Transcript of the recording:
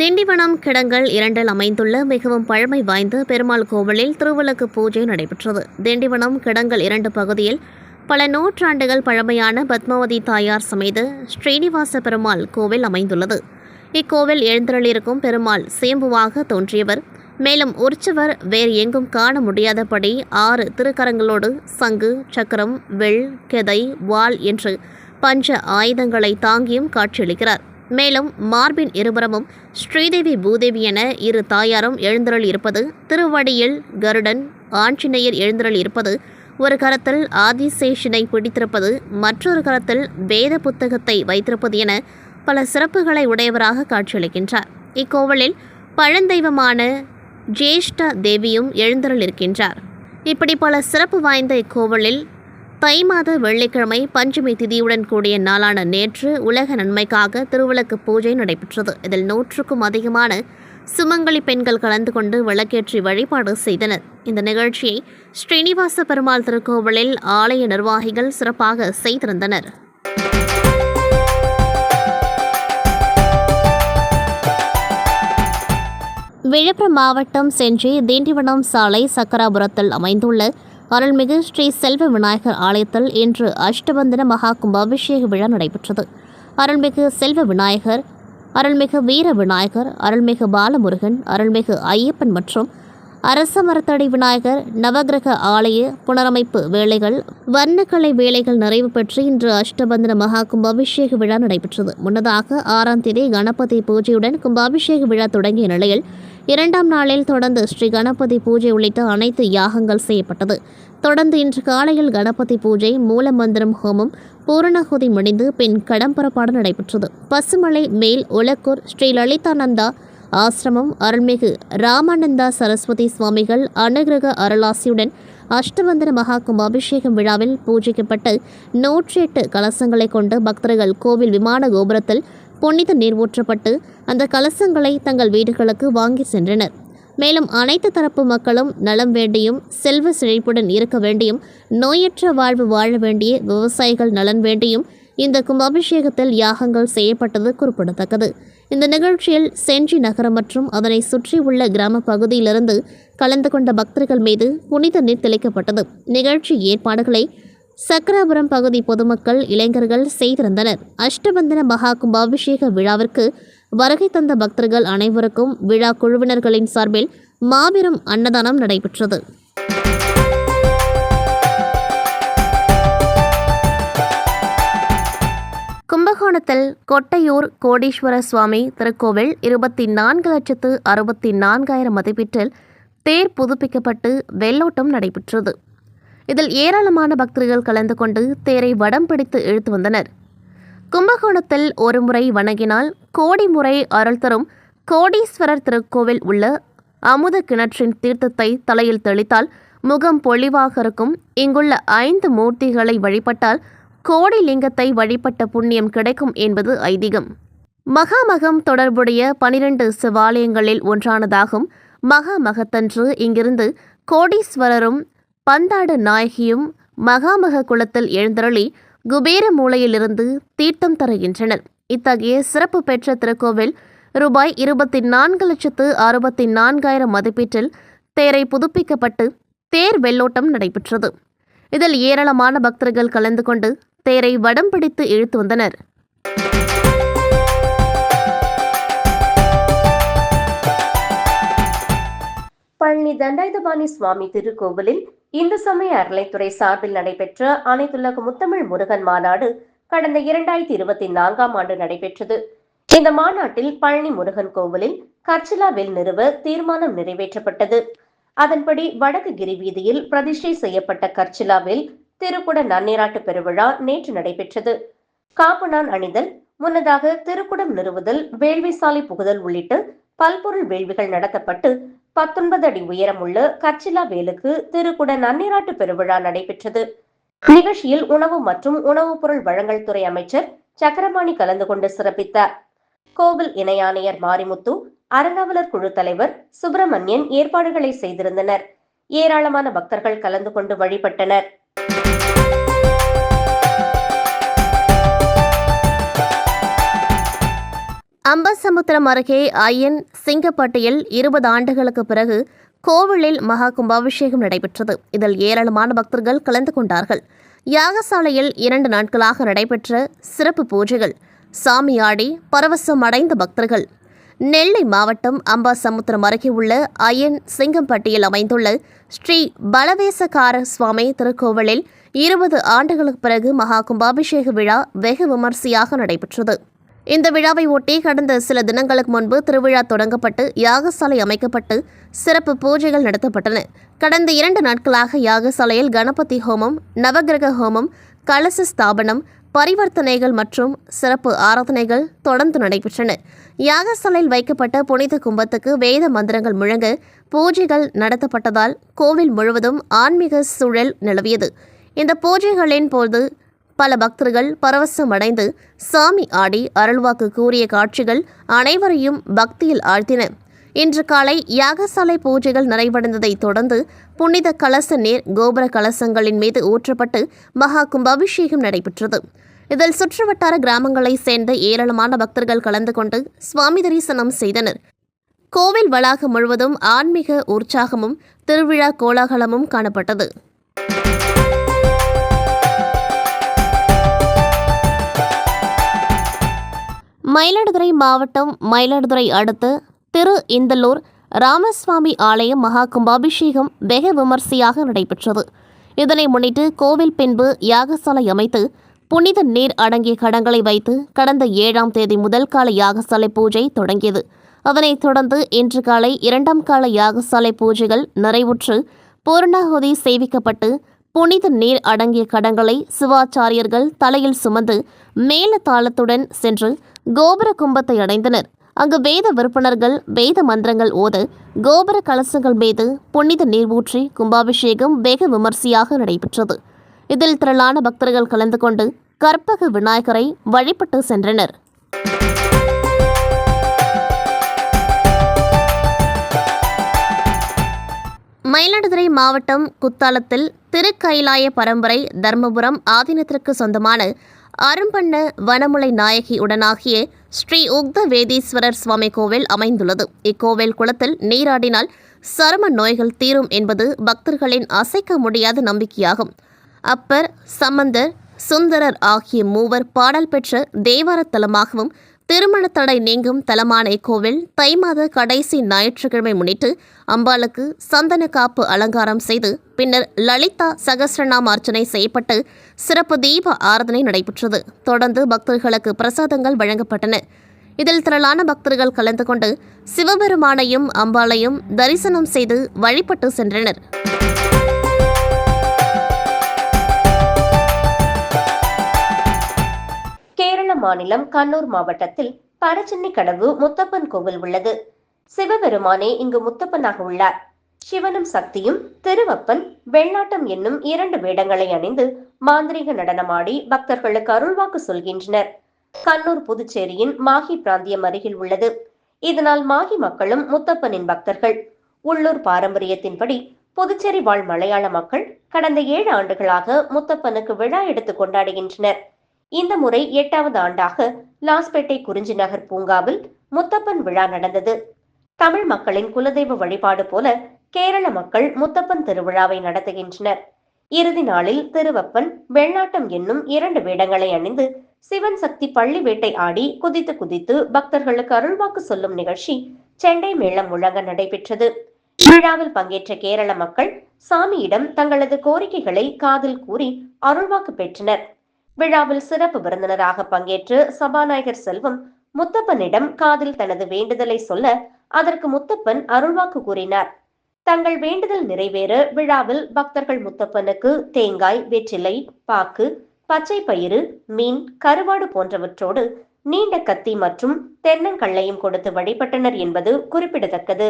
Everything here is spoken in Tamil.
திண்டிவனம் கிடங்கல் இரண்டில் அமைந்துள்ள மிகவும் பழமை வாய்ந்த பெருமாள் கோவிலில் திருவிளக்கு பூஜை நடைபெற்றது. திண்டிவனம் கிடங்கல் இரண்டு பகுதியில் பல நூற்றாண்டுகள் பழமையான பத்மாவதி தாயார் சமேத ஸ்ரீனிவாச பெருமாள் கோவில் அமைந்துள்ளது. இக்கோவில் எழுந்தருளிருக்கும் பெருமாள் சேம்புவாக தோன்றியவர். மேலும் உற்சவர் வேறு எங்கும் காண முடியாதபடி ஆறு திருக்கரங்களோடு சங்கு சக்கரம் வெள் கெதை வாள் என்று பஞ்ச ஆயுதங்களை தாங்கியும் காட்சியளிக்கிறார். மேலும் மார்பின் இருபுறமும் ஸ்ரீதேவி பூதேவி என இரு தாயாரும் எழுந்தருள் இருப்பது திருவடியில் கருடன் ஆஞ்சநேயர் எழுந்தருள் இருப்பது ஒரு கரத்தில் ஆதிசேஷனை பிடித்திருப்பது மற்றொரு கரத்தில் வேத புத்தகத்தை வைத்திருப்பது என பல சிறப்புகளை உடையவராக காட்சியளிக்கின்றார். இக்கோவிலில் பழந்தெய்வமான ஜேஷ்ட தேவியும் எழுந்தருள் இருக்கின்றார். இப்படி பல சிறப்பு வாய்ந்த இக்கோவிலில் தை மாத வெள்ளிக்கிழமை பஞ்சமி திதியுடன் கூடிய நாளான நேற்று உலக நன்மைக்காக திருவிளக்கு பூஜை நடைபெற்றது. இதில் நூற்றுக்கும் அதிகமான சுமங்கலி பெண்கள் கலந்து கொண்டு விளக்கேற்றி வழிபாடு செய்தனர். இந்த நிகழ்ச்சியை ஸ்ரீனிவாச பெருமாள் திருக்கோவிலில் ஆலய நிர்வாகிகள் சிறப்பாக செய்திருந்தனர். விழுப்புரம் மாவட்டம் செஞ்சி திண்டிவனம் சாலை சக்கராபுரத்தில் அமைந்துள்ள அருள்மிகு ஸ்ரீ செல்வ விநாயகர் ஆலயத்தில் இன்று அஷ்டபந்தன மகா கும்பாபிஷேக விழா நடைபெற்றது. அருள்மிகு செல்வ விநாயகர் அருள்மிகு வீர விநாயகர் அருள்மிகு பாலமுருகன் அருள்மிகு ஐயப்பன் மற்றும் அரச மரத்தடி விநாயகர் நவகிரக ஆலய புனரமைப்பு வேலைகள் வர்ணக்கலை வேலைகள் நிறைவு பெற்று இன்று அஷ்டபந்தன மகா கும்பாபிஷேக விழா நடைபெற்றது. முன்னதாக ஆறாம் தேதி கணபதி பூஜையுடன் கும்பாபிஷேக விழா தொடங்கிய நிலையில் இரண்டாம் நாளில் தொடர்ந்து ஸ்ரீ கணபதி பூஜை உள்ளிட்ட அனைத்து யாகங்கள் செய்யப்பட்டது. தொடர்ந்து இன்று காலையில் கணபதி பூஜை மூலமந்திரம் ஹோமம் பூரணகுதி முடிந்து பின் கடம்பரப்பாடு நடைபெற்றது. பசுமலை மேல் உலக்கூர் ஸ்ரீ லலிதானந்தா ஆசிரமம் அருள்மிகு ராமானந்தா சரஸ்வதி சுவாமிகள் அனுகிரக அருளாசியுடன் அஷ்டவந்தன மகா கும்பாபிஷேகம் விழாவில் பூஜிக்கப்பட்டு நூற்றி எட்டு கலசங்களை கொண்டு பக்தர்கள் கோவில் விமான கோபுரத்தில் புனித நீர் ஊற்றப்பட்டு அந்த கலசங்களை தங்கள் வீடுகளுக்கு வாங்கி சென்றனர். மேலும் அனைத்து தரப்பு மக்களும் நலம் வேண்டியும் செல்வ செழிப்புடன் இருக்க வேண்டியும் நோயற்ற வாழ்வு வாழ வேண்டிய விவசாயிகள் நலன் வேண்டியும் இந்த கும்பாபிஷேகத்தில் யாகங்கள் செய்யப்பட்டது குறிப்பிடத்தக்கது. இந்த நிகழ்ச்சியில் செஞ்சி நகரம் மற்றும் அதனை சுற்றியுள்ள கிராம பகுதியிலிருந்து கலந்து கொண்ட பக்தர்கள் மீது புனித நீர் தெளிக்கப்பட்டது. நிகழ்ச்சி ஏற்பாடுகளை சக்கராபுரம் பகுதி பொதுமக்கள் இளைஞர்கள் செய்திருந்தனர். அஷ்டபந்தன மகா கும்பாபிஷேக விழாவிற்கு வருகை தந்த பக்தர்கள் அனைவருக்கும் விழா குழுவினர்களின் சார்பில் மாபெரும் அன்னதானம் நடைபெற்றது. மாகாணத்தில் கொட்டையூர் கோடீஸ்வர சுவாமி திருக்கோவில் இருபத்தி நான்கு லட்சத்து அறுபத்தி நான்காயிரம் மதிப்பீட்டில் தேர் புதுப்பிக்கப்பட்டு வெள்ளோட்டம் நடைபெற்றது. இதில் ஏராளமான பக்தர்கள் கலந்து கொண்டு தேரை வடம் பிடித்து இழுத்து வந்தனர். கும்பகோணத்தில் ஒருமுறை வணங்கினால் கோடி முறை அருள் தரும் கோடீஸ்வரர் திருக்கோவில் உள்ள அமுத கிணற்றின் தீர்த்தத்தை தலையில் தெளித்தால் முகம் பொலிவாக இருக்கும். இங்குள்ள ஐந்து மூர்த்திகளை வழிபட்டால் கோடி லிங்கத்தை வழிபட்ட புண்ணியம் கிடைக்கும் என்பது ஐதீகம். மகாமகம் தொடர்புடைய பனிரெண்டு சிவாலயங்களில் ஒன்றானதாகும். மகாமகத்தன்று இங்கிருந்து கோடீஸ்வரரும் பந்தாடு நாயகியும் மகாமக குளத்தில் எழுந்தருளி குபேர மூலையிலிருந்து தீர்த்தம் தருகின்றனர். இத்தகைய சிறப்பு பெற்ற திருக்கோவில் ரூபாய் இருபத்தி நான்கு லட்சத்து அறுபத்தி நான்காயிரம் மதிப்பீட்டில் தேரை புதுப்பிக்கப்பட்டு தேர் வெள்ளோட்டம் நடைபெற்றது. இதில் ஏராளமான பக்தர்கள் கலந்து கொண்டு தேரை வடம் பிடித்து இழுத்து வந்தனர். பழனி தண்டாயுதபாணி சுவாமி திருக்கோவிலில் இந்து சமய அறநிலைத்துறை சார்பில் நடைபெற்ற அனைத்துலக முத்தமிழ் முருகன் மாநாடு கடந்த இரண்டாயிரத்தி இருபத்தி நான்காம் ஆண்டு நடைபெற்றது. இந்த மாநாட்டில் பழனி முருகன் கோவிலில் கச்சிலா வில் நிறுவ தீர்மானம் நிறைவேற்றப்பட்டது. அதன்படி வடக்கு கிரி வீதியில் பிரதிஷ்டை செய்யப்பட்ட கர்ச்சிலாவில் திருக்குட நன்னீராட்டு பெருவிழா நேற்று நடைபெற்றது. காப்புனான் அணிதல் முன்னதாக திருக்குடம் நிறுவுதல் வேள்வி சாலை புகுதல் உள்ளிட்ட பல்பொருள் வேள்விகள் நடத்தப்பட்டு பத்தொன்பது அடி உயரமுள்ள கர்ச்சிலா வேலுக்கு திருக்குட நன்னீராட்டு பெருவிழா நடைபெற்றது. நிகழ்ச்சியில் உணவு மற்றும் உணவுப் பொருள் வழங்கல் துறை அமைச்சர் சக்கரபாணி கலந்து கொண்டு சிறப்பித்தார். கோவில் இணை ஆணையர் மாரிமுத்து அறங்காவலர் குழு தலைவர் சுப்பிரமணியன் ஏற்பாடுகளை செய்திருந்தனர். ஏராளமான பக்தர்கள் கலந்து கொண்டு வழிபட்டனர். அம்பசமுத்திரம் அருகே ஐயன் சிங்கப்பட்டியில் இருபது ஆண்டுகளுக்கு பிறகு கோவிலில் மகா கும்பாபிஷேகம் நடைபெற்றது. இதில் ஏராளமான பக்தர்கள் கலந்து கொண்டார்கள். யாகசாலையில் இரண்டு நாட்களாக நடைபெற்ற சிறப்பு பூஜைகள். சாமியாடி பரவசம் அடைந்த பக்தர்கள். நெல்லை மாவட்டம் அம்பாசமுத்திரம் அருகே உள்ள அயன் சிங்கம்பட்டியில் அமைந்துள்ள ஸ்ரீ பலவேசகார சுவாமி திருக்கோவிலில் இருபது ஆண்டுகளுக்கு பிறகு மகா கும்பாபிஷேக விழா வெகு விமர்சையாக நடைபெற்றது. இந்த விழாவை ஒட்டி கடந்த சில தினங்களுக்கு முன்பு திருவிழா தொடங்கப்பட்டு யாகசாலை அமைக்கப்பட்டு சிறப்பு பூஜைகள் நடத்தப்பட்டன. கடந்த இரண்டு நாட்களாக யாகசாலையில் கணபதி ஹோமம் நவகிரக ஹோமம் கலச ஸ்தாபனம் பரிவர்த்தனைகள் மற்றும் சிறப்பு ஆராதனைகள் தொடர்ந்து நடைபெற்றன. யாகசாலையில் வைக்கப்பட்ட புனித கும்பத்துக்கு வேத மந்திரங்கள் முழங்க பூஜைகள் நடத்தப்பட்டதால் கோவில் முழுவதும் ஆன்மீக சூழல் நிலவியது. இந்த பூஜைகளின் போது பல பக்தர்கள் பரவசம் அடைந்து சாமி ஆடி அருள்வாக்கு கூறிய காட்சிகள் அனைவரையும் பக்தியில் ஆழ்த்தின. இன்று காலை யாகசாலை பூஜைகள் நிறைவடைந்ததைத் தொடர்ந்து புனித கலச நீர் கோபுர கலசங்களின் மீது ஊற்றப்பட்டு மகா கும்பாபிஷேகம் நடைபெற்றது. இதில் சுற்றுவட்டார கிராமங்களைச் சேர்ந்த ஏராளமான பக்தர்கள் கலந்து கொண்டு சுவாமி தரிசனம் செய்தனர். கோவில் வளாகம் முழுவதும் ஆன்மீக உற்சாகமும் திருவிழா கோலாகலமும் காணப்பட்டது. மயிலாடுதுறை மாவட்டம் மயிலாடுதுறை அடுத்து திரு இந்தலூர் ராமசுவாமி ஆலயம் மகா கும்பாபிஷேகம் வெகு விமர்சையாக நடைபெற்றது. இதனை முன்னிட்டு கோவில் பின்பு யாகசாலை அமைத்து புனித நீர் அடங்கிய கடங்களை வைத்து கடந்த ஏழாம் தேதி முதல் கால யாகசாலை பூஜை தொடங்கியது. அதனைத் தொடர்ந்து இன்று காலை இரண்டாம் கால யாகசாலை பூஜைகள் நிறைவுற்று பூர்ணாகுதி சேவிக்கப்பட்டு புனித நீர் அடங்கிய கடங்களை சிவாச்சாரியர்கள் தலையில் சுமந்து மேல தாளத்துடன் சென்று கோபுர கும்பத்தை அடைந்தனர். அங்கு வேத விற்பனர்கள் வேத மந்திரங்கள் ஓத கோபுர கலசங்கள் மீது புனித நீர் ஊற்றி கும்பாபிஷேகம் வெகு விமர்சையாக நடைபெற்றது. இதில் திரளான பக்தர்கள் கலந்து கொண்டு கற்பக விநாயகரை வழிபட்டு சென்றனர். மயிலாடுதுறை மாவட்டம் குத்தாலத்தில் திருக்கைலாய பரம்பரை தர்மபுரம் ஆதீனத்திற்கு சொந்தமான அரும்பண்ண வனமுலை நாயகி உடனாகிய ஸ்ரீ உக்த வேதீஸ்வரர் சுவாமி கோவில் அமைந்துள்ளது. இக்கோவில் குளத்தில் நீராடினால் சரும நோய்கள் தீரும் என்பது பக்தர்களின் அசைக்க முடியாத நம்பிக்கையாகும். அப்பர் சம்பந்தர் சுந்தரர் ஆகிய மூவர் பாடல் பெற்ற தேவாரத்தலமாகவும் திருமண தடை நீங்கும் தலமான இக்கோவில் தை மாத கடைசி ஞாயிற்றுக்கிழமை முன்னிட்டு அம்பாளுக்கு சந்தன காப்பு அலங்காரம் செய்து பின்னர் லலிதா சகஸ்ரநாம அர்ச்சனை செய்யப்பட்டு சிறப்பு தீப ஆராதனை நடைபெற்றது. தொடர்ந்து பக்தர்களுக்கு பிரசாதங்கள் வழங்கப்பட்டன. இதில் திரளான பக்தர்கள் கலந்து கொண்டு சிவபெருமானையும் அம்பாளையும் தரிசனம் செய்து வழிபட்டு சென்றனர். மாநிலம் கண்ணூர் மாவட்டத்தில் பரச்சின்னி கடவு முத்தப்பன் கோவில் உள்ளது. சிவபெருமானே இங்கு முத்தப்பனாக உள்ளார். சிவனும் சக்தியும் திருவப்பன் வெள்ளாட்டம் என்னும் இரண்டு வேடங்களை அணிந்து மாந்திரீக நடனமாடி பக்தர்களுக்கு அருள்வாக்கு சொல்கின்றனர். கண்ணூர் புதுச்சேரியின் மாஹி பிராந்தியம் அருகில் உள்ளது. இதனால் மாஹி மக்களும் முத்தப்பனின் பக்தர்கள். உள்ளூர் பாரம்பரியத்தின்படி புதுச்சேரி வாழ் மலையாள மக்கள் கடந்த ஏழு ஆண்டுகளாக முத்தப்பனுக்கு விழா எடுத்து கொண்டாடுகின்றனர். இந்த முறை எட்டாவது ஆண்டாக லாஸ்பேட்டை குறிஞ்சி நகர் பூங்காவில் முத்தப்பன் விழா நடந்தது. தமிழ் மக்களின் குலதெய்வ வழிபாடு போல கேரள மக்கள் முத்தப்பன் திருவிழாவை நடத்துகின்றனர். இறுதி நாளில் திருவப்பன் வெள்ளாட்டம் என்னும் இரண்டு வேடங்களை அணிந்து சிவன் சக்தி பள்ளி வேட்டை ஆடி குதித்து குதித்து பக்தர்களுக்கு அருள்வாக்கு சொல்லும் நிகழ்ச்சி செண்டை மேளம் முழங்க நடைபெற்றது. விழாவில் பங்கேற்ற கேரள மக்கள் சாமியிடம் தங்களது கோரிக்கைகளை காதில் கூறி அருள்வாக்கு பெற்றனர். விழாவில் சிறப்பு விருந்தினராக பங்கேற்று சபாநாயகர் செல்வம் முத்தப்பனிடம் காதில் தனது வேண்டுதலை சொல்ல அதற்கு முத்தப்பன் அருள்வாக்கு கூறினார். தங்கள் வேண்டுதல் நிறைவேற விழாவில் பக்தர்கள் முத்தப்பனுக்கு தேங்காய் வெற்றிலை பாக்கு பச்சை பயிறு மீன் கருவாடு போன்றவற்றோடு நீண்ட கத்தி மற்றும் தென்னங்கள்ளையும் கொடுத்து வழிபட்டனர் என்பது குறிப்பிடத்தக்கது.